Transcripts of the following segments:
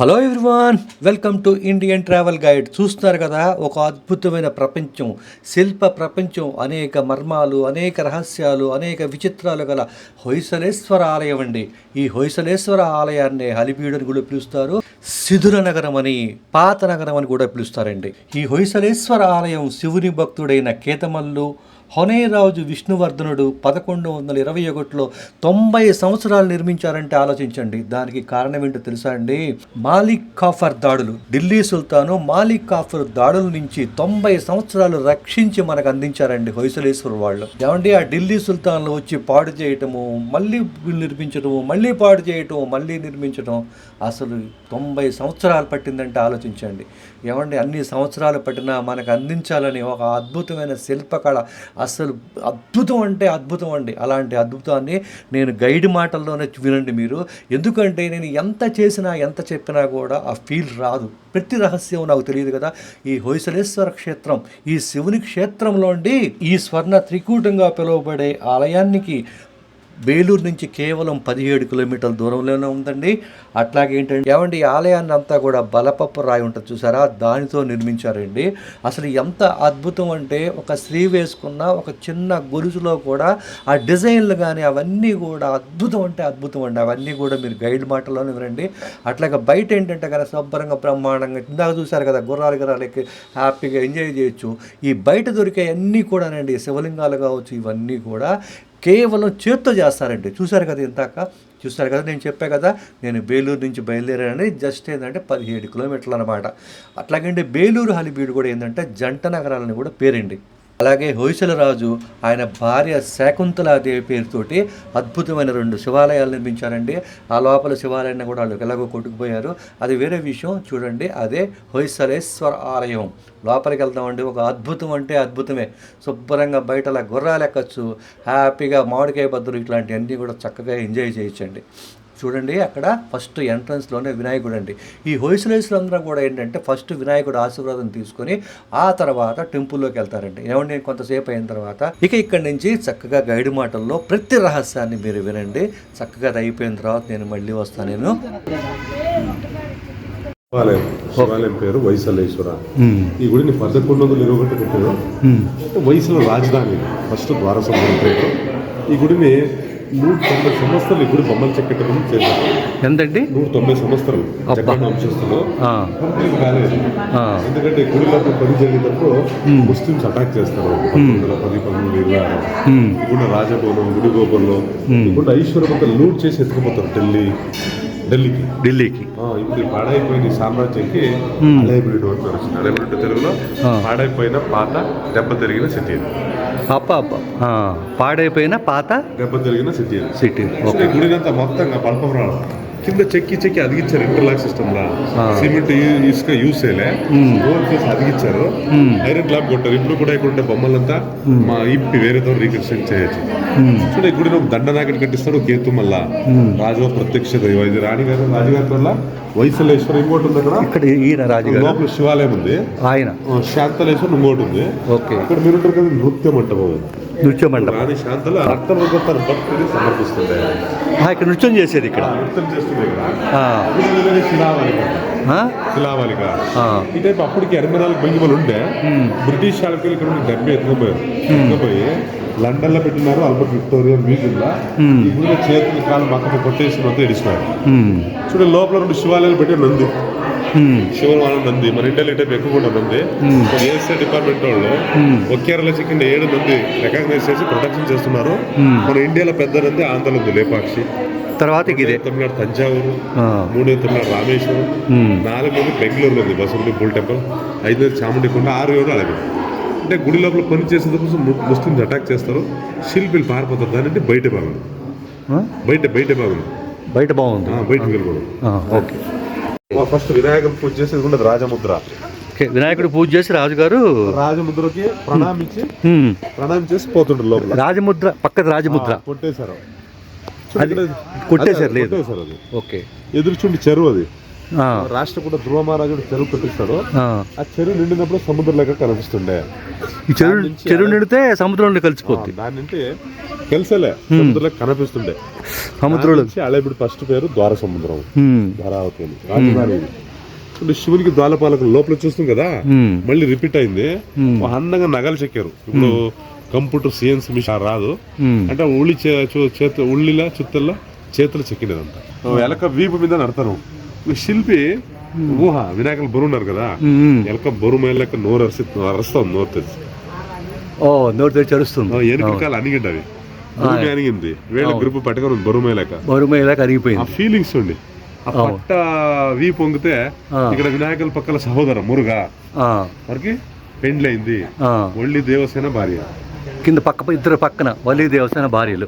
Hello everyone welcome to Indian travel guide చూస్తున్నారు కదా ఒక అద్భుతమైన ప్రపంచం శిల్ప ప్రపంచం అనేక మర్మాలు అనేక రహస్యాలు అనేక విచిత్రాలు గల హొయసలేశ్వర ఆలయం అండి. ఈ హొయసలేశ్వర ఆలయాన్ని హలిబీడు కూడా పిలుస్తారు సిధుర నగరం అని పాత నగరం అని కూడా పిలుస్తారండి. ఈ హొయసలేశ్వర ఆలయం శివుని భక్తుడైన కేతమల్లు హొనయరాజు విష్ణువర్ధనుడు పదకొండు వందల ఇరవై ఒకటిలో తొంభై సంవత్సరాలు నిర్మించారంటే ఆలోచించండి. దానికి కారణం ఏంటో తెలుసా అండి? మాలిక్ కాఫర్ దాడులు. ఢిల్లీ సుల్తాను మాలిక్ కాఫర్ దాడుల నుంచి తొంభై సంవత్సరాలు రక్షించి మనకు అందించారండి హొయసలేశ్వర వాళ్ళు. ఏమండి? ఆ ఢిల్లీ సుల్తాన్లు వచ్చి పాడు చేయటము మళ్ళీ నిర్మించటము మళ్ళీ పాడు చేయటము మళ్ళీ నిర్మించటం అసలు తొంభై సంవత్సరాలు పట్టిందంటే ఆలోచించండి. ఏమండి అన్ని సంవత్సరాలు పట్టినా మనకు అందించాలని ఒక అద్భుతమైన శిల్పకళ. అసలు అద్భుతం అంటే అద్భుతం అండి. అలాంటి అద్భుతాన్ని నేను గైడ్ మాటల్లోనే వినండి మీరు. ఎందుకంటే నేను ఎంత చేసినా ఎంత చెప్పినా కూడా ఆ ఫీల్ రాదు. ప్రతి రహస్యం నాకు తెలియదు కదా. ఈ హొయసలేశ్వర క్షేత్రం ఈ శివుని క్షేత్రంలోండి ఈ స్వర్ణ త్రికూటంగా పిలువబడే ఆలయానికి వేలూరు నుంచి కేవలం పదిహేడు కిలోమీటర్ల దూరంలోనే ఉందండి. అట్లాగే ఏంటంటే ఏమండి ఈ ఆలయాన్ని అంతా కూడా బలపప్పు రాయి ఉంటుంది చూసారా? దానితో నిర్మించారండి. అసలు ఎంత అద్భుతం అంటే ఒక స్త్రీ వేసుకున్న ఒక చిన్న గొలుసులో కూడా ఆ డిజైన్లు కానీ అవన్నీ కూడా అద్భుతం అంటే అద్భుతం అండి. అవన్నీ కూడా మీరు గైడ్ మాటలోనే వినండి. అట్లాగే బయట ఏంటంటే కదా శుభ్రంగా బ్రహ్మాండంగా ఇందాక చూసారు కదా గుర్రాలు గుర్రాలకి హ్యాపీగా ఎంజాయ్ చేయొచ్చు. ఈ బయట దొరికే అన్నీ కూడానండి శివలింగాలు కావచ్చు ఇవన్నీ కూడా కేవలం చేత్తో చేస్తారండి. చూశారు కదా ఇందాక? చూస్తారు కదా? నేను చెప్పా కదా నేను బేలూరు నుంచి బయలుదేరానని జస్ట్ ఏంటంటే పదిహేడు కిలోమీటర్లు అనమాట అట్లాగంటే బేలూరు హలిబీడు కూడా ఏంటంటే జంట నగరాలని కూడా పేరండి. అలాగే హొయసల రాజు ఆయన భార్య శాకుంతలాదేవి పేరుతోటి అద్భుతమైన రెండు శివాలయాలు నిర్మించారండి. ఆ లోపల శివాలయాన్ని కూడా వాళ్ళు ఎలాగో కొట్టుకుపోయారు. అది వేరే విషయం. చూడండి అదే హొయసలేశ్వర ఆలయం. లోపలికి వెళ్దామండి. ఒక అద్భుతం అంటే అద్భుతమే. శుభ్రంగా బయట అలా గుర్రాలు ఎక్కచ్చు హ్యాపీగా మామిడికాయ బద్దలు ఇట్లాంటివన్నీ కూడా చక్కగా ఎంజాయ్ చేయొచ్చండి. చూడండి అక్కడ ఫస్ట్ ఎంట్రన్స్లోనే వినాయకుడు అండి ఈ హొయసలేశ్వరందరూ కూడా ఏంటంటే ఫస్ట్ వినాయకుడు ఆశీర్వాదం తీసుకొని ఆ తర్వాత టెంపుల్లోకి వెళ్తారండి. ఏమండి కొంతసేపు అయిన తర్వాత ఇక ఇక్కడి నుంచి చక్కగా గైడ్ మాటల్లో ప్రతి రహస్యాన్ని మీరు వినండి. చక్కగా అది అయిపోయిన తర్వాత నేను మళ్ళీ వస్తాను. నేను శివాలయం శివాలయం పేరు వైసలేశ్వర ఈ గుడిని పదకొండు వందల ఇరవై ఒకటి కట్టారు. అంటే వైసల రాజధాని ఫస్ట్ ద్వారసముద్రం పేరు. ఈ గుడిని నూట తొంభై సంవత్సరాలు గుడి బొమ్మల చెక్కటం చేశారు. ఎంతండి? నూట తొంభై సంవత్సరాలు వంశస్థులు. కంప్లీట్ కాలేదు. ఎందుకంటే గుడిలో పని జరిగేటప్పుడు ముస్లిమ్స్ అటాక్ చేస్తారు. వందల పది పంతొమ్మిది ఇరవై ఆరు. గుడి రాజభవనం గుడి గోపురంలో. ఈ గుడి ఐశ్వర్యవంత లూట్ చేసి ఎత్తుకుపోతారు ఢిల్లీ. ఢిల్లీకి. ఢిల్లీకి. ఇప్పుడు పాడైపోయిన సామ్రాజ్యంకి అలేబ్రిడ్ అని వచ్చింది అలేబ్రిడ్ తెలుగులో. పాడైపోయిన పాత దెబ్బ తిరిగిన సిటీ. అప్ప అప్ప. పాడైపోయిన పాత దెబ్బ తిరిగిన సిటీ. సిటీ. గుడినంతా మొత్తంగా పల్పం రావడం కింద చెక్కి చెక్కి అదిగిచ్చారు ఇంటర్లాక్ సిస్టమ్ లా. సిమెంట్ ఇసుక యూస్ చేయలే. అదిగిచ్చారు ఐరన్ ల్యాబ్ కొట్టారు. ఇప్పుడు కూడా ఇక్కడ ఉండే బొమ్మలంతా మా ఇప్పి వేరేతో రీకన్స్ట్రక్ట్ చేయొచ్చు. చూడ ఈ గుడిని ఒక దండనాయకుడు కట్టిస్తాడు కేతు మల్లా రాజు ప్రత్యక్ష దైవం ఇది రాణిగారు రాజుగారి వల్ల వైసలేశ్వర ఇంకోటి ఉంది అక్కడ. ఇక్కడ ఈయన రాజుగారు లోపల శివాలయం ఉంది. ఆయన. శాంతలేశ్వరం ఇంకోటి ఉంది. ఓకే. ఇక్కడ మీరు ఉంటారు కదా నృత్య మంటపం. నృత్య మండపం రాణి శాంతలు రక్తం సమర్పిస్తుంది ఇక్కడ నృత్యం చేసేది ఇక్కడ. నృత్యం చేస్తుంది ఈ టైప్ అప్పటికి ఎనభై నాలుగు బొంగిమలు ఉండే. బ్రిటిష్ వాళ్ళకి ఇక్కడ నుండి డెబ్బై ఎత్తుకుపోయారు ఎత్తుకుపోయి లండన్లో పెట్టినారు ఆల్బర్ట్ విక్టోరియా మ్యూజియం లో ఈ గుడిలో చేతులు కాలు మక్కలు కొట్టేసి మొత్తం ఇడిచినారు ఉమ్, చూడండి లోపల రెండు శివాలయాలు పెట్టి నంది. శివమానం నంది మన టైప్ ఎక్కువ కూడా నంది. ఏఎస్ఐ డిపార్ట్మెంట్ వాళ్ళు ఒక కేరళ చికెన్ ఏడు నంది రికగ్నైజ్ చేసి ప్రొటెక్షన్ చేస్తున్నారు. మన ఇండియాలో పెద్ద నంది ఆంధ్రలో ఉంది లేపాక్షి. తర్వాత ఇదే. తమిళనాడు తంజావూరు. మూడో తమిళనాడు రామేశ్వరం. ఉమ్, నాలుగు మంది బెంగళూరులో ఉంది బసవలి బుల్ టెంపుల్. ఐదు చాముండి కొండ ఆరు ఏడు అలాగే అంటే గుడి లోపల పని చేసేందుకు ముస్లింస్ అటాక్ చేస్తారు. శిల్పిలు పారిపోతారు. దాని బయట ఆ? బయట బయట భాగం. బయట బాగుంది. బయట వెళ్ళకూడదు. ఆ, ఓకే. ఫస్ట్ వినాయకుడు పూజ చేసేది ఉండదు రాజముద్ర. వినాయకుడు పూజ చేసి రాజుగారు రాజముద్రకి ప్రణామించి ఉమ్, ప్రణామించేసి పోతుండ్రు లోపల. రాజముద్ర పక్కది రాజముద్ర. కొట్టేశారు. అది కొట్టేశారు, లేదు. ఓకే. ఎదురుచుండి చెరువు అది. రాష్ట్ర కూడా ధ్రువ మహారాజుడు చెరువు కట్టిస్తాడు. ఆ. చెరువు నిండినప్పుడు సముద్రం లెక్క కనిపిస్తుండే ఈ చెరువు చెరువు నిండితే సముద్రంలో కలిసిపోద్ది. దాని నుండి తెలుసలే సముద్రంలో కనిపిస్తుండే. సముద్రంలో నుంచి అళేబిడి ఫస్ట్ పేరు ద్వార సముద్రం. ధారావతి అని. ఇప్పుడు శివునికి ద్వారపాలకులు లోపల చూస్తాం కదా మళ్ళీ రిపీట్ అయింది. అందంగా నగలు చెక్కారు. ఇప్పుడు కంప్యూటర్ సిఎన్స్ మిషన్ రాదు. అంటే చూ- చేత ఉళ్ళిలా చుత్తల్లో చేతులు చెక్కినదంట. ఎలక వీపు మీద నడతారు. శిల్పి ఊహ వినాయకులు బరువు ఉన్నారు కదా. ఎలక బరువు మీద లెక్క నోరు అరిసి అరుస్తాం నోరు తెచ్చి ఓ నోటి తెచ్చి అరుస్తుంది. ఎనికల అనిగిండి అవి. బరువు అనిగింది వేళ్ళ గ్రూప్ పట్టుకొని ఉంది బరువు మేలక బరుమేలా ఆ ఫీలింగ్స్ ఉండి. ఆ పట్ట వీ పొంగితే. ఇక్కడ వినాయకుల పక్కల సహోదరం మురుగా. వారికి పెండ్లైంది. ఒళ్ళి దేవసేన భార్య. కింద పక్క ఇద్దరు పక్కన వల్లి దేవస్థాన భార్యలు.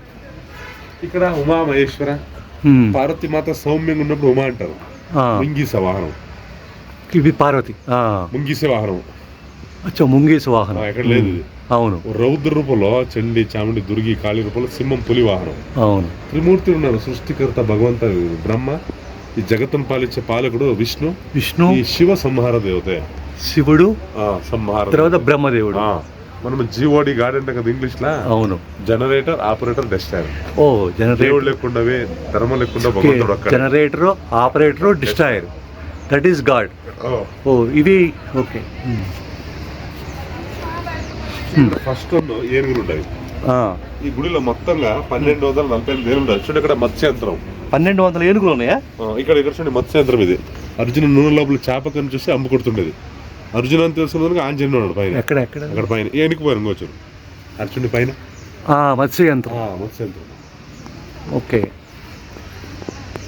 ఇక్కడ ఉమా మహేశ్వర ఉమ్, పార్వతి మాత సౌమ్యంగా ఉన్నప్పుడు ఉమా అంటారు. ముంగీస వాహనం. ఇది పార్వతి. ముంగీస వాహనం. అచ్చా ముంగేసు వాహనం. ఎక్కడ లేదు. అవును. రౌద్ర రూపంలో చండి చాముండి దుర్గి కాళీ రూపంలో సింహం పులి వాహనం. అవును. త్రిమూర్తి ఉన్నారు. సృష్టికర్త భగవంత బ్రహ్మ ఈ జగత్తును పాలించే పాలకుడు విష్ణు విష్ణు. ఈ శివ సంహార దేవతే. శివుడు సంహార తర్వాత బ్రహ్మదేవుడు. మనం జీఓడి గార్డ్ అంటే కదా ఇంగ్లీష్ లా? అవును. జనరేటర్ ఆపరేటర్ డెస్టార్ ఓ జనరేటర్ లేకుండావే ధర్మం లేకుండా generator operator destroyer that is god ఓ. ఇవి ఓకే. ఫస్ట్ ఏనుగులు ఉంటాయి. ఈ గుడిలో మొత్తంగా పన్నెండు వందల నలభై ఎనిమిది ఏనుగులు చూడండి ఇక్కడ మత్స్యంత్రం. పన్నెండు వందల ఏనుగులు ఉన్నాయా? ఇక్కడ ఇక్కడ చూడండి మత్స్యంత్రం ఇది. అర్జున నూనె లోపల చేప కని చూసి అమ్ము కొడుతుండేది. అర్జున అని తెలుసుకున్నాక ఆంజనేయుడు ఉన్నాడు పైన. ఎక్కడ ఎక్కడ? అక్కడ పైన. ఏనుగు పోయారు ఇంకొచ్చు అర్జునుడి పైన? ఆ, మత్స్య యంత్రం ఆ, మత్స్యంత్రం ఓకే.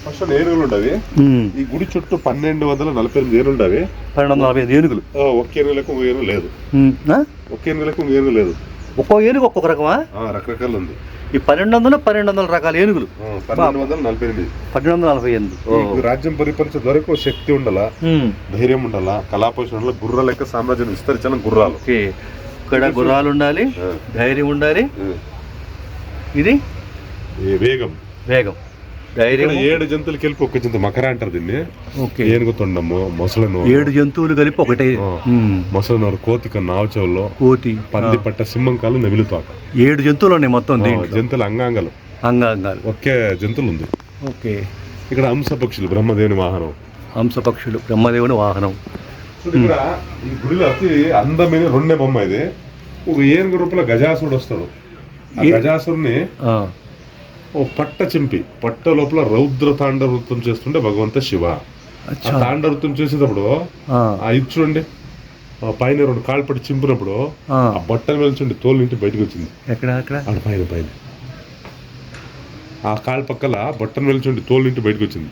ఫస్ట్ ఏనుగులు ఉండవి. ఈ గుడి చుట్టూ పన్నెండు వందల నలభై ఎనిమిది ఏనుగులు ఉండవి. పన్నెండు వందల నలభై ఐదు ఏనుగులు. ఒక్క ఏనుగులకు ఏనుగు లేదు? ఒక్క ఏనుగులకు ఏనుగు లేదు. ఒక్కో ఏనుగు ఒక్కొక్క రకమా? రకరకాలు ఉంది ఈ పన్నెండు వందలు పన్నెండు వందల రకాల ఏనుగులు. పన్నెండు వందల నలభై ఎనిమిది. పన్నెండు వందల నలభై ఎనిమిది. రాజ్యం పరిపాలించే వరకు శక్తి ఉండాలా. ధైర్యం ఉండాలా కళాపోషణ గుర్రాల లెక్క సామ్రాజ్యం విస్తరించాలని గుర్రాలు. ఇక్కడ గుర్రాలు ఉండాలి. ధైర్యం ఉండాలి. ఇది? వేగం. వేగం. ధైర్యం ఏడు జంతువులకి వెళ్ళి ఒక్క జంతు మకర అంటారు దీన్ని. ఓకే. ఏనుగు తొండము మొసలను ఏడు జంతువులు కలిపి ఒకటే. ఆ. ఉమ్. మొసలనోరు కోతిక నావచవుల్లో కోతి పంది పట్ట సింహం కాలు నెమిలితోక ఏడు జంతువులు ఉన్నాయి మొత్తం జంతువుల అంగాంగాలు. అంగాంగాలు. ఒకే జంతువులు ఉంది ఓకే. ఇక్కడ హంస పక్షులు బ్రహ్మదేవుని వాహనం. హంస పక్షులు బ్రహ్మదేవుని వాహనం. ఇక్కడ ఈ గుడిలో అతి అందమైన రెండే బొమ్మ ఇది. ఒక ఏనుగు రూపంలో గజాసురుడు వస్తాడు. ఆ, ఓ పట్ట చింపి పట్ట లోపల రౌద్ర తాండవృత్తం చేస్తుంటే భగవంత శివ. ఆ అచ్చా. తాండవృత్తం చేసేటప్పుడు ఆ, ఇది చూడండి ఆ పైన రెండు కాళ్ళు పట్టి చింపినప్పుడు ఆ. బట్టల చూడండి తోలు ఇంటి బయటకు వచ్చింది. ఎక్కడ అక్కడ? పైన పైన. ఆ కాళ్ళ పక్కల బట్టన చూడండి తోలు ఇంటి బయటకు వచ్చింది.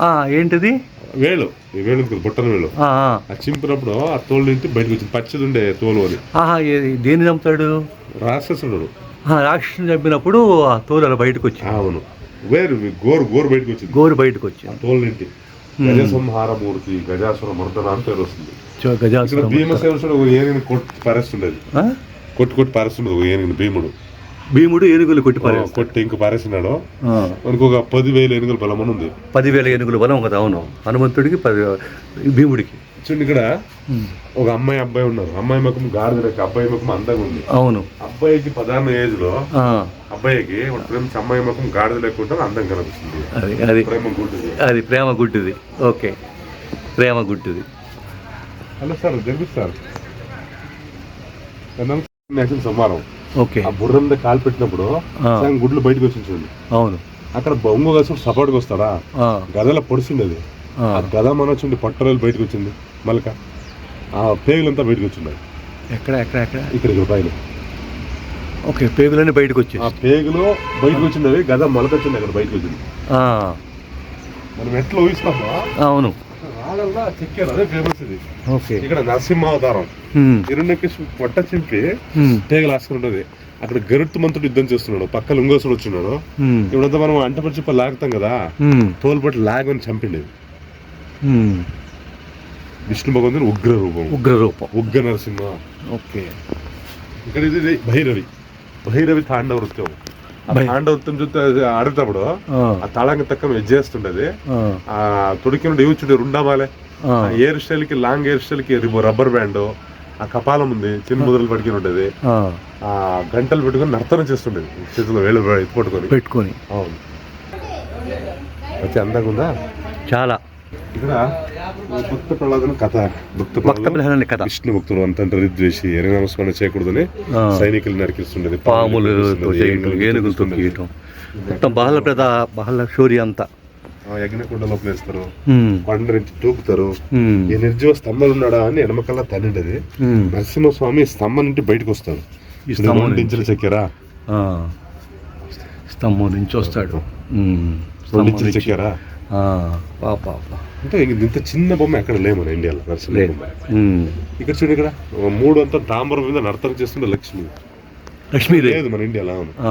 ఆ, ఏంటిది? వేలు వేలు బొట్టన వేలు. ఆ, చింపినప్పుడు ఆ తోలు ఇంటి బయటకు వచ్చింది. పచ్చిది ఉండే తోలు అని ఏ- దేన్ని చంపుతాడు? రాక్షసుడు. రాక్షసుని చంపినప్పుడు ఆ తోలు అలా బయటకు వచ్చింది అవును వేరు గోరు గోరు బయటకు వచ్చింది గోరు బయటకు వచ్చింది తోలు ఇంటి గజ సంహారమూర్తి గజాసుర అని పేరు వస్తుంది. గజాసురం భీమసేనుడు ఒక ఏనుగుని కొట్టి పారేస్తుండేది. ఆ? కొట్టి కొట్టి పారేస్తుండేది ఒక ఏనుగుని భీముడు. భీముడు ఏనుగులు కొట్టి. కొట్టి ఇంక పారేసినాడు? మనకు ఒక పదివేల ఏనుగుల బలమని ఉంది పదివేల ఏనుగులు బలం కదా అవును. హనుమంతుడికి పది భీముడికి. చూడండి ఇక్కడ ఒక అమ్మాయి అబ్బాయి ఉన్నారు. అమ్మాయి ముఖం గాడిద అబ్బాయి ముఖం అందంగా ఉంది. అవును. అబ్బాయికి పదార్థ ఏజ్లో అబ్బాయికి ప్రేమించి అమ్మాయి ముఖం గాడిద లెక్క ఉంటుంది అందం కనిపిస్తుంది అది అది. ప్రేమ గుడ్డిది. అది ప్రేమ గుడ్డిది. ఓకే. ప్రేమ గుడ్డిది. హలో సార్ జరిపిస్తారు నేషన్ సమారం ఓకే. ఆ బుర్రం మీద కాలు పెట్టినప్పుడు గుడ్లు బయటకు వచ్చి చూడండి. అవును. అక్కడ బొంగు కసుడు సపోర్ట్కి వస్తాడా? ఆ, గదల పొడిచిండేది ఆ. గద మనొచ్చింది పట్టరాలు బయటకు వచ్చింది. మలక. ఆ పేగులంతా బయటకు వచ్చింది. ఎక్కడ ఎక్కడ ఎక్కడ? ఇక్కడ ఇక్కడ పైన. ఓకే పేగులన్నీ బయటకు వచ్చేసి. ఆ పేగులో బయటకు వచ్చినవి గద మొలక వచ్చింది అక్కడ బయటకు వచ్చింది. మనం ఎట్లా ఊహిస్తామో అవును. చెక్కారు అదే ఫేమస్ ఇది. ఓకే. ఇక్కడ నరసింహ అవతారం ఉమ్, హిరణ్యకృష్ణ పొట్ట చింపి పేగలు ఆసుకుని ఉన్నది అక్కడ గరుత్తు మంత్రుడు యుద్ధం చేస్తున్నాడు. పక్క లింగోసుడు వచ్చినాడు. ఇప్పుడంతా మనం అంటపడి చెప్ప లాగుతాం కదా. తోలుపట్టి లాగని చంపిండేది. విష్ణు భగవంతుని ఉగ్ర రూపం ఉగ్ర రూపం ఉగ్ర నరసింహ ఓకే. ఇక్కడ ఇది భైరవి. భైరవి తాండవ నృత్యం తాండవ నృత్యం చూస్తే ఆడేటప్పుడు ఆ, తాళంగా తక్క ఎజ్జేస్తుండేది ఆ, ఆ తొడికిన ఇవ్వచ్చుండే రుండామాలే హెయిర్ స్టైల్కి లాంగ్ హెయిర్ స్టైల్కి రబ్బర్ బ్యాండ్ ఆ కపాలం ఉంది చిన్న ముద్రలు పట్టుకుని ఉండేది. ఆ, గంటలు పెట్టుకొని నర్తనం చేస్తుండేది. చేతిలో వేలు ఎత్తి పట్టుకొని. పెట్టుకొని. అవును. వచ్చి అందంగా ఉందా? చాలా. ఇక్కడ భక్త ప్రహ్లాదన కథ. భక్త భక్త ప్రహ్లాదన కథ. విష్ణు భక్తులు అంతంత రిద్వేషి ఎరనామస్మరణ చేయకూడదని. సైనికులు నరికిస్తుండేది. చేయటం ఏనుగులతో. గీయటం మొత్తం బహల ప్రద బహల శౌర్య అంతా. ఆ యజ్ఞకుండ లోపల వేస్తారు. ఉమ్, కొండ నుంచి తూపుతారు. ఈ నిర్జీవ స్తంభాలు ఉన్నాడా అని ఎడమకల్లా ఉమ్. నరసింహస్వామి స్తంభం నుండి బయటకు వస్తాడు. ఈ స్తంభం నుంచి. ఇంచుల చక్కెర? స్తంభం నుంచి వస్తాడు. ఉమ్, రెండు స్తంభం ఇంచుల నుంచి. చక్కెర. అంటే ఇంత చిన్న బొమ్మ ఎక్కడ లేవు మన ఇండియాలో నరసింహ బొమ్మ. ఇక్కడ చూడు ఇక్కడ మూడు అంతా తాంబరం మీద నర్తనం చేస్తుండే లక్ష్మి. లక్ష్మీదేవి లేదు మన ఇండియాలో అవును. ఆ,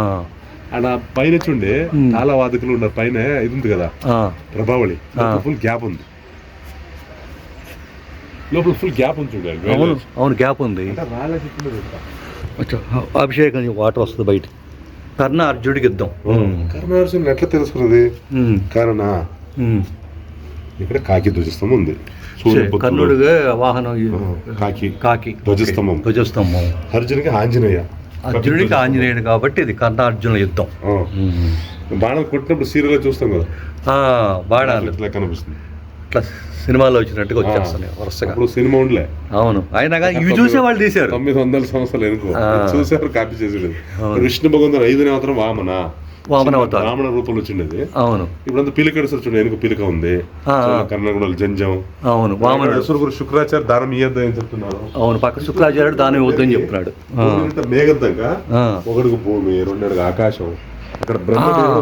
ఆడ పైన చూడండి ఉమ్. తాళవాదకులు ఉన్నారు పైన ఇది ఉంది కదా ప్రభావళి. ఫుల్ గ్యాప్ ఉంది. లోపల ఫుల్ గ్యాప్ ఉంది చూడండి అవును అవును గ్యాప్ ఉంది. అభిషేకం వాటర్ వస్తుంది బయట కర్ణ అర్జుడికి ఇద్దాం. కరుణార్జునులు ఎట్లా తెలుసుకున్నది? కారణ. ఇక్కడ కాకి ధ్వజస్తంభం ఉంది. కర్ణుడిగా వాహనం కాకి. కాకి. ధ్వజస్తంభం. ధ్వజస్తంభం. అర్జునికి ఆంజనేయ. అర్జునుడికి ఆంజనేయుడు కాబట్టి ఇది కర్ణ అర్జునుల యుద్ధం. ఆ. ఉమ్. బాణం కొట్టినప్పుడు సీరియల్ చూస్తాం కదా. ఆ, బాణాలు. ఇట్లా కనిపిస్తుంది. ఇట్లా సినిమాలో వచ్చినట్టుగా వచ్చేస్తున్నాయి వరుసగా. అప్పుడు సినిమా ఉండలే. అవును. అయినా కానీ ఇవి చూసే వాళ్ళు తీశారు. తొమ్మిది వందల సంవత్సరాలు ఎనుకో ఆ. చూసారు కాపీ చేసేది. విష్ణు భగవంతుడు ఐదు అవతారం వామన? వామన అవతారం. రూపంలో వచ్చిండేది అవును. ఇప్పుడంతా పిలికడ సార్ చూడండి ఎనుక పిలిక ఉంది. కర్ణగుడలు జంజం. అవును అసురుగురు శుక్రాచార్య దానం ఇయ్యద్దు అని చెప్తున్నారు? అవును పక్క శుక్రాచార్యుడు దాని వద్దని చెప్తున్నాడు. ఆ, భూమి మేఘంతంగా ఆ, ఒకడుగు భూమి రెండడుగు ఆకాశం. అక్కడ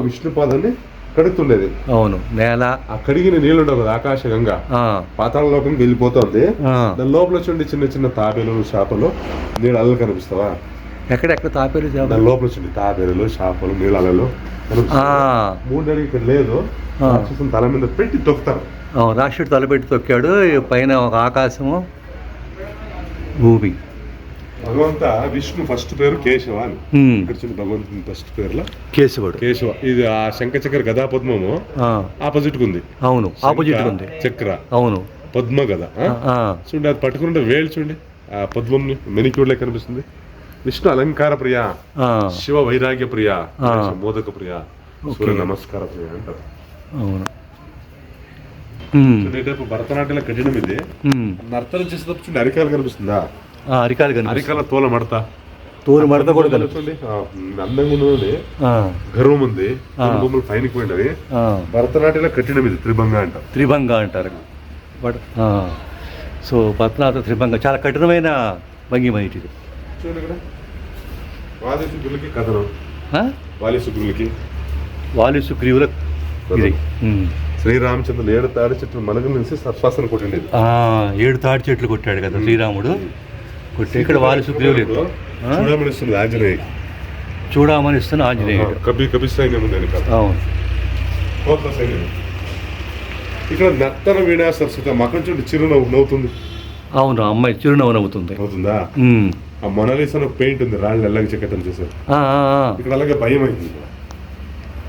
విష్ణు పాదాన్ని కడుగుతుండేది అవును నేల. ఆ కడిగిన నీళ్ళు ఉండవు కదా ఆకాశ గంగా. పాతాళ లోకంకి వెళ్ళిపోతుంది. దాని లోపల చూడండి చిన్న చిన్న తాబేలు చేపలు నీళ్ళ అలలు కనిపిస్తావా ఎక్కడెక్కడ తాపేరు చేప లోపల తాబేలు చేపలు నీళ్ళ అలలు ఆ, కనిపిస్తాయి మూడు అడిగి ఇక్కడ లేదు. తల మీద పెట్టి తొక్కుతారు. అవును రాక్షుడు తలపెట్టి తొక్కాడు. ఈ పైన ఒక ఆకాశము. భూమి. భగవంత విష్ణు ఫస్ట్ పేరు కేశవ అని. ఇక్కడ చూడండి భగవంతుని ఫస్ట్ పేరులో. కేశవుడు. కేశవ. ఇది ఆ శంఖచక్ర గదా పద్మము ఆ, ఆపోజిట్ ఉంది. అవును. ఆపోజిట్ శంఖ, ఉంది. చక్ర. అవును. పద్మ గద చూడండి అది పట్టుకుంటే వేలు చూడండి. ఆ పద్మంని మెనిక్యూడ్లే కనిపిస్తుంది. విష్ణు అలంకార ప్రియ శివ వైరాగ్య ప్రియ. మోదక ప్రియ సూర్య నమస్కార ప్రియ అంటారు. అవును. చూడేటప్పుడు భరతనాట్యంలో కఠినం ఇది. నర్తనం చేసేటప్పుడు చూడండి అరికాలు కనిపిస్తుందా? అరికాలు అరికాల తోల మడత. తోలు మడత కూడా ఆ, అందంగా ఉన్నది ఆ, గర్వం ఉంది. బొమ్మలు పైనకి పోయినవి. భరతనాట్యంలో కఠినం ఇది త్రిభంగ అంటారు త్రిభంగ అంటారు. సో పద్మనాథ త్రిభంగ చాలా కఠినమైన భంగిమ ఇది. చూడండి ఇక్కడ. వాలి శుద్ధులకి కథనం. ఆ? వాలి శుద్ధులకి వాలి సుగ్రీవుల ఇది. ఉమ్. శ్రీరామచంద్రులు ఏడు తాడి కొట్టిండేది. ఆ, ఏడు తాటి చెట్లు కొట్టాడు కదా శ్రీరాముడు. కొట్టి ఇక్కడ వాలి సుగ్రీవులు? చూడమనిస్తుంది ఆంజనేయ చూడమని ఇస్తున్న ఆంజనేయుడు. కబి కబి సైన్యం ఉంది. అవును. కోట్ల సైన్యం ఇక్కడ నర్తన వీణా సరస్వతి చూడండి చిరునవ్వు నవ్వుతుంది. అవును అమ్మాయి చిరునవ్వు నవ్వుతుంది? ఉమ్. ఆ మొనలీసన్ పెయింట్ ఉంది రాళ్ళు ఎల్లకి చెక్కటం చేశారు. ఇక్కడ అలాగే భయం అయింది.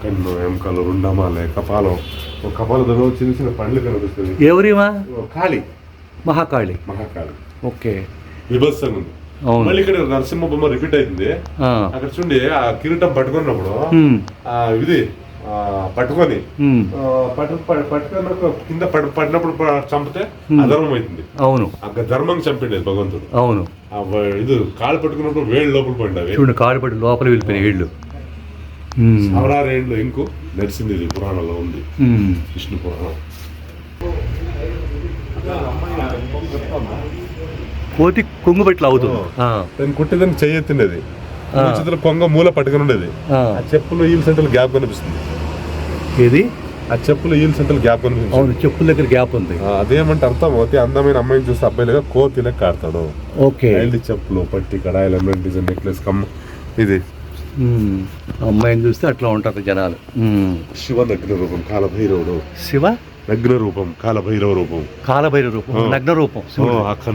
కన్ను ఎముకలు రుండమాలే కపాలం. ఒక కపాల దగ్గర చిన్న చిన్న పండ్లు కనిపిస్తుంది ఎవరిమా కాళి మహాకాళి. మహాకాళి. ఓకే. విభత్సంగా ఉంది. మళ్ళీ ఇక్కడ నరసింహ బొమ్మ రిపీట్ ఆ. అక్కడ చూడండి ఆ కిరీటం పట్టుకున్నప్పుడు. ఆ ఇది పట్టుకొని పట్టు కింద పడి పడినప్పుడు చంపితే అధర్మం అవుతుంది అవును. ధర్మం చంపిండే భగవంతుడు. అవును. ఇది కాలు పట్టుకున్నప్పుడు వేళ్ళు లోపల పడినవి. కాలు పడి లోపల వెళ్ళిపోయిన ఏళ్ళు ఉమ్. సవరారేండ్లు ఇంకు నడిచింది ఇది పురాణంలో ఉంది. విష్ణు పురాణం. కోతి కొంగు పెట్టి అవుతుంది. దాన్ని అది ఆ. చేతుల కొంగ మూల పట్టుకుని ఉండేది. ఆ. చెప్పులు ఈల్ సెంటర్ గ్యాప్ కనిపిస్తుంది. ఏది? ఆ చెప్పులు ఈల్ సెంటర్ గ్యాప్ కనిపిస్తుంది అవును చెప్పుల దగ్గర గ్యాప్ ఉంది. ఆ, అదేమంటే అర్థం అతి అందమైన అమ్మాయిని చూస్తే అబ్బాయిలుగా కోతి లెక్క ఆడతాడు ఓకే. ఐల్డ్ చెప్పులు పట్టి కడాయిలు ఎమ్మెల్యే డిజైన్ నెక్లెస్ కమ్ ఇది. ఉమ్. అమ్మాయిని చూస్తే అట్లా ఉంటారు జనాలు. ఉమ్. శివ నగ్న రూపం కాలభైరవుడు. శివ? నగ్న రూపం కాలభైరవ రూపం. కాలభైర రూపం. నగ్న రూపం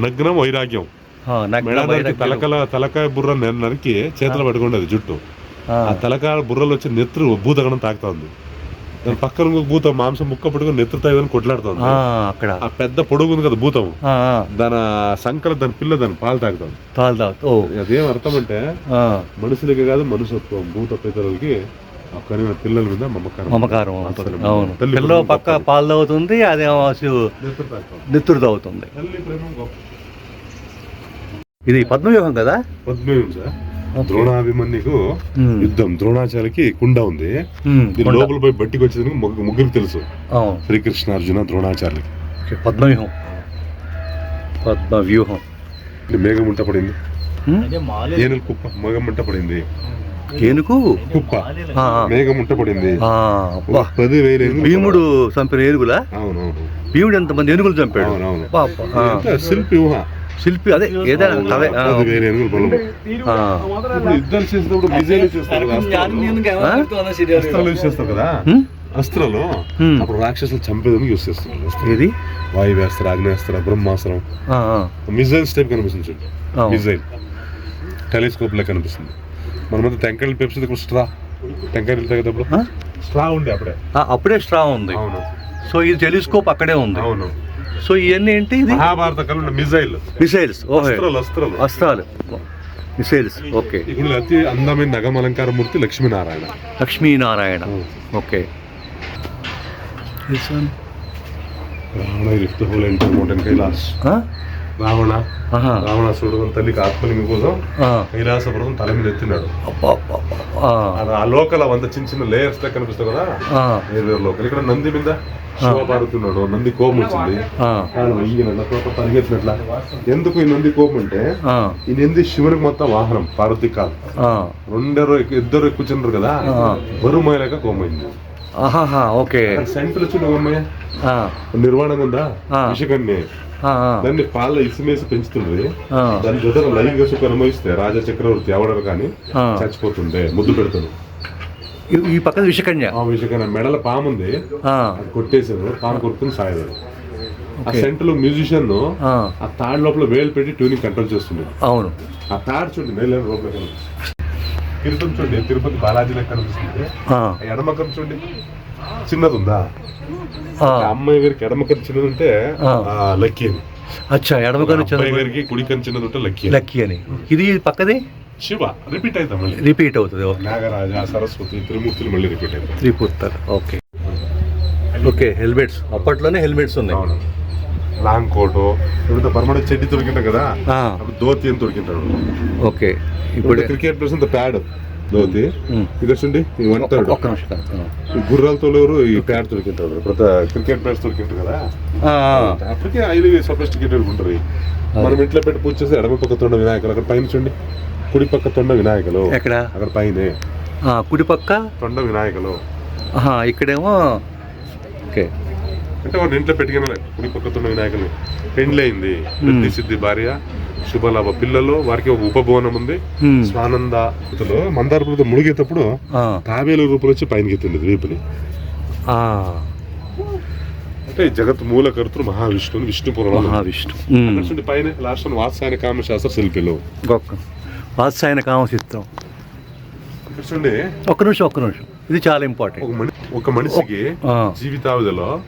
నగ్నం వైరాగ్యం. ఆ, నగ్న మెడ వైరాగ్య రూపం. తలకల తలకాయ బుర్ర నరికి చేతిలో పట్టుకున్నది జుట్టు ఆ. తలకాయ బుర్రలో వచ్చి నెత్తురు భూతగణం తాకుతా ఉంది దాని పక్కన ఇంకొక భూతం మాంసం ముక్క పట్టుకొని నెత్తుతాయి కొట్లాడుతుంది ఆ, అక్కడ ఆ పెద్ద పొడుగు ఉంది కదా భూతం దాని సంకల దాని పిల్ల దాని పాలు తాగుతాం తాలు తాగు ఓ అదేం అర్థం అంటే ఆ, మనుషులకి కాదు మనుషత్వం భూత పితరులకి పిల్లల మీద మమకారం మమకారం పిల్ల పక్క. పాలు తాగుతుంది అదేమో అసలు నెత్తురు తాగుతాం. తాగుతుంది ఇది పద్మవ్యూహం కదా? పద్మవ్యూహం సార్. ద్రోణాభిమన్యుకు యుద్ధం. ద్రోణాచార్యకి కుండ ఉంది. లోపల పోయి బట్టికి వచ్చేందుకు ముగ్గు- ముగ్గురికి తెలుసు. అవును. శ్రీకృష్ణ అర్జున ద్రోణాచార్యులకి. ఓకే, పద్మవ్యూహం. పద్మవ్యూహం. ఇది మేఘం ఉంట పడింది. ఏనుగు కుప్ప మేఘం ఉంట పడింది. ఏనుగు? కుప్ప. ఆ, ఆ. మేఘం ఉంట పడింది. ఆ, అబ్బా. పది వేలు ఏనుగులు భీముడు చంపిన ఏనుగులా? అవునవును. భీముడు ఎంతమంది ఏనుగులు చంపాడు? శిల్పి ఊహ. శిల్పి అదే ఏదైనా విజయాలు చేస్తారు కదా, అస్త్రాలు. అస్త్రాలు యూస్ చేస్తారు కదా? ఉమ్, అస్త్రాలు? ఉమ్. అప్పుడు రాక్షసులు చంపేదానికి యూస్ చేస్తున్నారు. ఏది? వాయువేస్త్ర అగ్నేస్త్ర బ్రహ్మాస్త్రం. ఆ, ఆ, మిజైల్స్ టైప్ కనిపిస్తుంది చూడు. అవును. మిజైల్. టెలిస్కోప్ లెక్క కనిపిస్తుంది. మన మధ్య టెంకాయలు ఇప్పుడు స్ట్రా. టెంకాయలు తాగేటప్పుడు ఆ? స్ట్రా ఉండే అప్పుడే. ఆ, అప్పుడే స్ట్రా ఉంది. అవును. సో ఇది టెలిస్కోప్ అక్కడే ఉంది. అవును. సో ఇవన్నీ ఏంటి ఇది? మహాభారత కాలంలో మిజైల్. మిసైల్స్ ఓహే. అస్త్రాలు అస్త్రాలు. అస్త్రాలు. Missiles okay. ఇక్కడ అతి అందమైన నగమ అలంకార మూర్తి Lakshminarayana. Lakshminarayana. Okay. Ravana hole enter mountain Kailas? Ravana తన తల్లికి ఆత్మలింగం కోసం ఆ. కైలాస పర్వతం తల మీద ఎత్తినాడు అబ్బా. ఆ. లోకల్ వంద చిన్న చిన్న లేయర్స్ లెక్క కనిపిస్తాయి కదా. వేరు లోకల్ ఇక్కడ నంది మీద శివపార్వతున్నాడు నంది కోపం వచ్చింది పరిగెత్తినట్ల ఎందుకు ఈ నంది కోపం అంటే. ఈ నంది శివునికి మొత్తం వాహనం పార్వతి కాదు ఆ. రెండరు ఇద్దరు ఎక్కుచున్నారు కదా ఆ. బరుమాయలేక కోమైంది ఓకే సెంటర్ వచ్చి. నిర్వాణం ఉందా. విషకన్య. దాన్ని పాల ఇసుమేసి పెంచుతుండ్రి. దాని జೊತೆ లైంగిక సుఖం అనుభవిస్తే రాజా చక్రవర్తి ఎవడరు కానీ. చచ్చిపోతుండే ముద్దు పెడుతుంది ఈ- పక్కన విషకన్య. ఆ విషకన్య మెడల పాము ఉంది. కొట్టేసారు పాము కొడుతుంది సాయదు ఆ. సెంటర్లో మ్యూజిషియన్ ఆ. తాడు లోపల వేలు పెట్టి ట్యూనింగ్ కంట్రోల్ చేస్తుంది. అవును. ఆ తాడు చూడండి మేలు లోపల. తిరుపతి చూడండి తిరుపతి బాలాజీ లెక్క కనిపిస్తుంది. ఎడమకం చూడండి చిన్నది ఉందా అమ్మాయి గారికి ఎడమకం చిన్నది ఉంటే లక్కీ అని. అచ్చా ఎడమకను అబ్బాయి గారికి కుడికం చిన్నది ఉంటే లక్కీ. లక్కీ అని. ఇది పక్కది? శివ రిపీట్ అవుతా మళ్ళీ. రిపీట్ అవుతుంది ఓకే. నాగరాజ సరస్వతి త్రిమూర్తులు మళ్ళీ రిపీట్ అవుతాయి త్రిపుత్తర్ ఓకే. Okay helmets. అప్పట్లోనే హెల్మెట్స్ ఉన్నాయి. లాంగ్ కోటు ఇప్పుడు పర్మనెంట్ చెడ్డి దొరికింటాం కదా? ధోతి అని దొరికింటాడు ఓకే ఇప్పుడు క్రికెట్ ప్లేస్ ప్యాడ్. ధోతి. ఇక్కడ చూడండి థర్డ్ ఒక్క నిమిషం గుర్రాలతో ఎవరు ఈ ప్యాడ్ ఇప్పుడు క్రికెట్ ప్లేస్ దొరికింటారు కదా? అప్పటికే ఐదు సొఫిస్టికేటెడ్ ఉంటారు. మనం ఇంట్లో పెట్టి పూజ చేసి ఎడమ పక్క తొండ వినాయకులు అక్కడ పైన చూడండి. కుడి పక్క తొండ వినాయకులు. ఎక్కడ? అక్కడ పైనే. కుడి పక్క? తొండ వినాయకులు. ఇక్కడేమో ఓకే. అంటే వాడిని ఇంట్లో పెట్టుకునే కుడి పక్క తొండ వినాయకులు పెండ్లి అయింది వృద్ధి సిద్ధి భార్య. శుభలాభ పిల్లలు వారికి ఒక ఉపభవనం ఉంది. స్వానంద ఇతలు మందార ఆ, తాబేలు రూపంలో వచ్చి పైన ఎత్తింది వీపుని. ఆ, అంటే జగత్ మూల కర్తృ మహావిష్ణువు విష్ణు పురాణం మహావిష్ణు పైన లాస్ట్ వాత్సాయన కామశాస్త్ర శిల్పిలు. ఒక్క వాత్సాయన కామచిత్రం ఇక్కడ చూడండి. ఒక్క నిమిషం ఒక్క నిమిషం. ఇది చాలా ఇంపార్టెంట్ ఒక మని ఒక మనిషికి జీవితావధిలో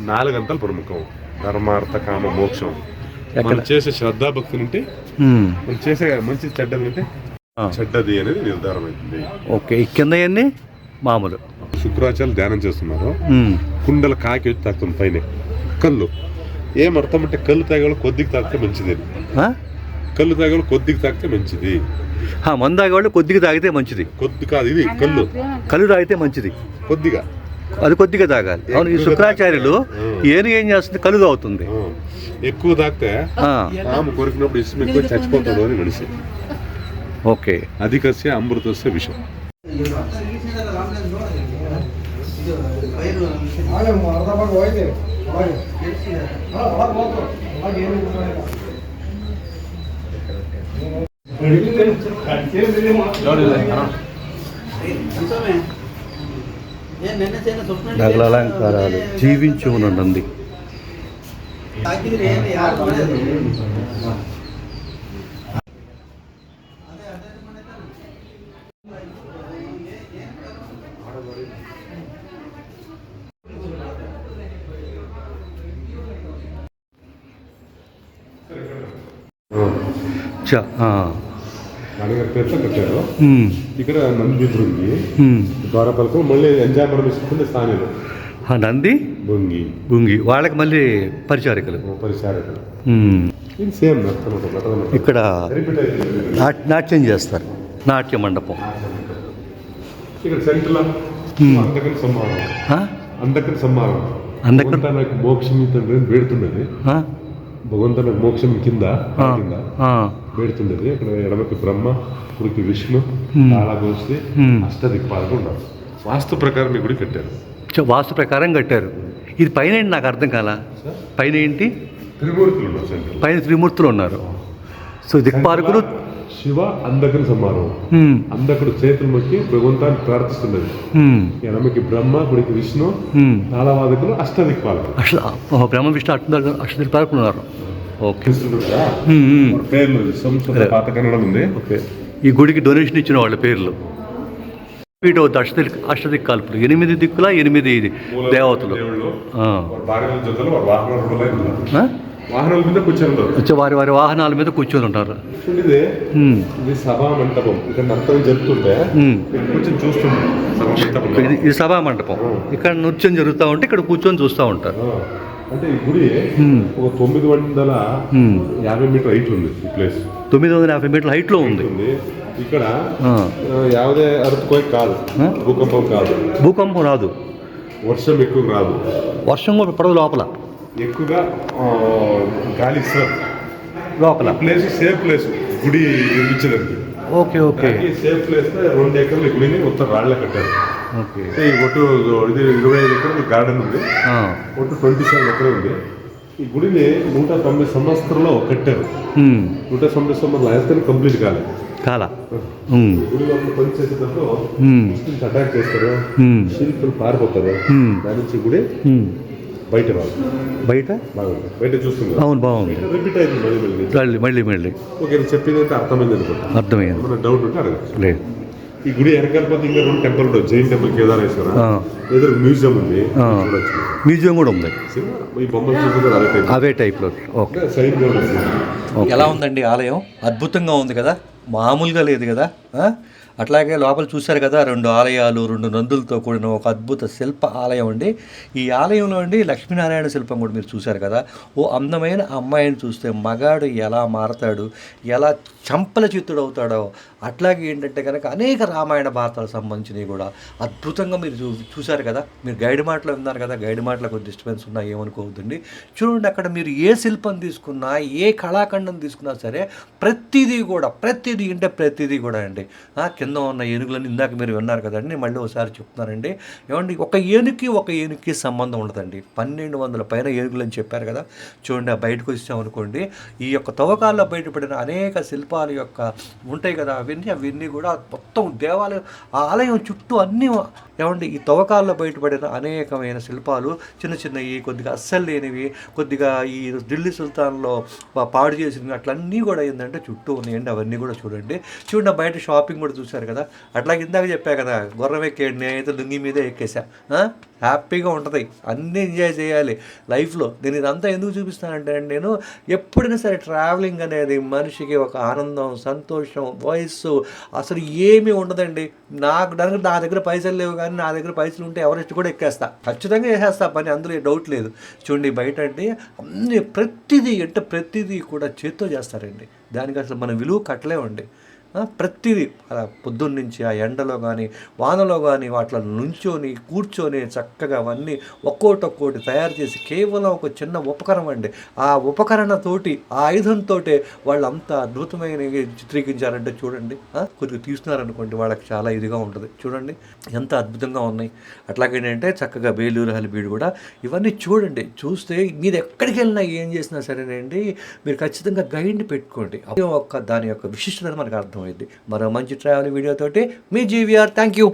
నాలుగు గంటలు ప్రముఖం. ధర్మార్థ కామ మోక్షం. మనం చేసే శ్రద్ధాభక్తి నుండి ఉమ్. మనం చేసే మంచి చెడ్డది ఆ, చెడ్డది అనేది నిర్ధారణ అవుతుంది ఓకే కింద అన్నీ మామూలు. శుక్రాచార్యులు ధ్యానం చేస్తున్నారు. కుండల కాకి వచ్చి తాకుతుంది పైన. కళ్ళు. ఏం అర్థం అంటే కళ్ళు తాగేవాళ్ళు కొద్దిగా తాగితే మంచిది? కళ్ళు తాగేవాళ్ళు కొద్దిగా తాగితే మంచిది. ఆ, మందు తాగేవాళ్ళు కొద్దిగా తాగితే మంచిది. కొద్ది కాదు ఇది కళ్ళు. కళ్ళు తాగితే మంచిది. కొద్దిగా. అది కొద్దిగా తాగాలి. అవును ఈ శుక్రాచార్యులు ఏను ఏం చేస్తుంది? కళ్ళు తాగుతుంది ఆ, ఎక్కువ తాగితే ఆ, పాము కొరికినప్పుడు ఇష్టం ఎక్కువ చచ్చిపోతాడు అని మనిషి. ఓకే. అధికస్య అమృతస్య నగల అలంకారాలు జీవించి ఉండండి చ నాన్నగారి పేరుతో కట్టారు ఇక్కడ నంది ఉమ్. ద్వారపాలకు మళ్ళీ ఎంజాయ్ పరమేశ్వరుడు స్థానిలో నంది? బొంగి. గుంగి వాళ్ళకి మళ్ళీ పరిచారికలు. పరిచారకులు. ఇది సేమ్ ఇక్కడ నాట్యం చేస్తారు. నాట్య మండపం. ఇక్కడ సెంటర్ అందకని సంహారం. ఆ? అందకని సంహారం. భగవంతా నాకు మోక్షం ఇతండ్రి అని వేడుతున్నది. ఆ? భగవంతా నాకు మోక్షం. కింద వేడుతున్నది అక్కడ ఎడమకి బ్రహ్మ కుడికి విష్ణు Hmm. అష్టదిక్పాలకు ఉన్నారు వాస్తు ప్రకారం ఈ గుడి కట్టారు. వాస్తు ప్రకారం కట్టారు. ఇది పైన ఏంటి నాకు అర్థం కాల? పైన ఏంటి? త్రిమూర్తులు ఉన్నారు పైన త్రిమూర్తులు ఉన్నారు. సో దిక్పాలకులు శివ అందకని ఉమ్, అందకుడు చేతులు మొక్కి భగవంతాన్ని ప్రార్థిస్తున్నది. ఎడమకి బ్రహ్మ కుడికి విష్ణు. తాళవాదకులు అష్టదిక్పాలకులు అసలు బ్రహ్మ విష్ణు అష్ట అష్టదిక్పాలకులు ఉన్నారు ఓకే. పేర్లు పాత కన్నడం ఉంది. ఈ గుడికి డొనేషన్ ఇచ్చిన వాళ్ళ పేర్లు. వీటి అష్టదిక్ అష్టదిక్కాల్పులు. ఎనిమిది దిక్కుల ఎనిమిది దేవతలు. వాహనాలు మీద కూర్చొని వారి వారి వాహనాల మీద కూర్చొని ఉంటారు. ఇది ఉమ్, ఇది సభా మంటపం. ఇక్కడ జరుగుతుంటే కూర్చొని సభా. ఇది సభా నృత్యం జరుగుతూ ఉంటే ఇక్కడ కూర్చొని చూస్తూ ఉంటారు. అంటే ఈ గుడి. ఒక తొమ్మిది వందల. యాభై మీటర్ హైట్ ఉంది ఈ ప్లేస్ తొమ్మిది వందల యాభై మీటర్ల హైట్లో ఉంది. ఉంది. ఇక్కడ యావదే అరుతుకోయి కాదు? భూకంపం కాదు. భూకంపం రాదు. వర్షం ఎక్కువ రాదు. వర్షం కూడా పడదు లోపల. ఎక్కువగా గాలి ఇస్తారు లోపల. ప్లేస్ సేఫ్ ప్లేస్ గుడి నిర్మించడానికి. Okay okay. సేఫ్ ప్లేస్ రెండు ఎకర్లు గుడిని ఉత్తర రాళ్ళ కట్టారు. ఓకే. ఈ ఒట్టు ఇది ఇరవై ఐదు ఎకరాలు గార్డెన్ ఉంది. ఒట్టు ట్వంటీ సెవెన్ ఎకరం ఉంది. ఈ గుడిని నూట తొంభై సంవత్సరంలో కట్టారు. నూట తొంభై సంవత్సరాలు అయితే కంప్లీట్ కాలేదు కాల. ఉమ్. గుడి లోపల పని చేసేటప్పుడు అటాక్ చేస్తారు. పారిపోతారు. దాని నుంచి గుడి. బయట బయట? బయట చూస్తుంది అవును బాగుంది. రిపీట్ అయింది మళ్ళీ మళ్ళీ. మళ్ళీ ఓకే నేను చెప్పిందంటే అర్థమైంది అనుకుంటా. అర్థమైంది. డౌట్ ఉంటే అడగచ్చు. లేదు. ఈ గుడి ఇంకా రెండు టెంపుల్ ఉంటాయి. జైన్ టెంపుల్ కేదారేశ్వర. ఎదురు మ్యూజియం ఉంది. మ్యూజియం కూడా ఉంది. ఈ బొమ్మలు చూసుకుంటే అదే టైప్ అవే టైప్లో ఓకే. ఉంది. ఎలా ఉందండి ఆలయం? అద్భుతంగా ఉంది కదా. మామూలుగా లేదు కదా. ఆ? అట్లాగే లోపల చూశారు కదా రెండు ఆలయాలు రెండు నందులతో కూడిన ఒక అద్భుత శిల్ప ఆలయం అండి. ఈ ఆలయంలో అండి లక్ష్మీనారాయణ శిల్పం కూడా మీరు చూశారు కదా. ఓ అందమైన అమ్మాయిని చూస్తే మగాడు ఎలా మారతాడు ఎలా చంపల చిత్తుడు అవుతాడో అట్లాగే ఏంటంటే కనుక అనేక రామాయణ భారతాలకు సంబంధించినవి కూడా అద్భుతంగా మీరు చూ చూశారు కదా. మీరు గైడ్ మాటలు విన్నారు కదా గైడ్ మాటలో కొంచెం డిస్టర్బెన్స్ ఉన్నా ఏమనుకోవద్దండి. చూడండి అక్కడ మీరు ఏ శిల్పం తీసుకున్నా ఏ కళాఖండం తీసుకున్నా సరే ప్రతిదీ కూడా ప్రతిదీ అంటే ప్రతిదీ కూడా అండి. కింద కింద ఉన్న ఏనుగులని ఇందాక మీరు విన్నారు కదండి మళ్ళీ ఒకసారి చెప్తున్నానండి. ఏమండి ఒక ఏనుగుకి ఒక ఏనుగుకి సంబంధం ఉండదండి. పన్నెండు వందల పైన ఏనుగులు అని చెప్పారు కదా. చూడండి బయటకు వచ్చామనుకోండి ఈ యొక్క తవ్వకాల్లో బయటపడిన అనేక శిల్పాల యొక్క ఉంటాయి కదా అవన్నీ అవన్నీ కూడా మొత్తం దేవాలయం ఆ ఆలయం చుట్టూ అన్నీ ఏమండి ఈ తవ్వకాల్లో బయటపడిన అనేకమైన శిల్పాలు చిన్న చిన్నవి కొద్దిగా అస్సలు లేనివి కొద్దిగా ఈ ఢిల్లీ సుల్తాన్లో పాడు చేసినవి అట్లన్నీ కూడా ఏంటంటే చుట్టూ ఉన్నాయండి అవన్నీ కూడా చూడండి. చూడండి బయట షాపింగ్ కూడా చూశారు కదా. అట్లా ఇందాక చెప్పా కదా గుర్రం ఎక్కేయండి నేనైతే లుంగి మీదే ఎక్కేసా హ్యాపీగా ఉంటుంది. అన్నీ ఎంజాయ్ చేయాలి. లైఫ్లో నేను ఇదంతా ఎందుకు చూపిస్తానంటే నేను ఎప్పుడైనా సరే ట్రావెలింగ్ అనేది మనిషికి ఒక ఆనందం సంతోషం వయస్సు అసలు ఏమీ ఉండదండి. నాకు దానికి నా దగ్గర పైసలు లేవు కానీ నా దగ్గర పైసలు ఉంటే ఎవరెస్ట్ కూడా ఎక్కేస్తా. ఖచ్చితంగా వేసేస్తా పని అందులో డౌట్ లేదు. చూడండి బయట అంటే అన్ని ప్రతిదీ అంటే ప్రతిదీ కూడా చేత్తో చేస్తారండి. దానికి అసలు మనం విలువ కట్టలేమండి. ఆ, ప్రతిదీ అలా పొద్దున్న నుంచి ఆ ఎండలో కానీ వానలో కానీ వాటిలో నుంచొని కూర్చొని చక్కగా అవన్నీ ఒక్కోటి ఒక్కోటి తయారు చేసి కేవలం ఒక చిన్న ఉపకరణం అండి. ఆ ఉపకరణతోటి ఆ ఆయుధంతో వాళ్ళు అంత అద్భుతమైన చిత్రీకరించారంటే చూడండి. కొద్దిగా తీస్తున్నారనుకోండి వాళ్ళకి చాలా ఇదిగా ఉంటుంది. చూడండి ఎంత అద్భుతంగా ఉన్నాయి. అట్లాగేంటంటే చక్కగా బేలూరు హలిబీడు కూడా ఇవన్నీ చూడండి. చూస్తే మీరు ఎక్కడికి వెళ్ళినా ఏం చేసినా సరేనండి మీరు ఖచ్చితంగా గైడ్ని పెట్టుకోండి. అప్పుడు ఒక దాని యొక్క విశిష్టత మనకు అర్థం అర్థమైంది. మరో మంచి ట్రావెల్ వీడియోతోటి మీ జీవీఆర్ థ్యాంక్ యూ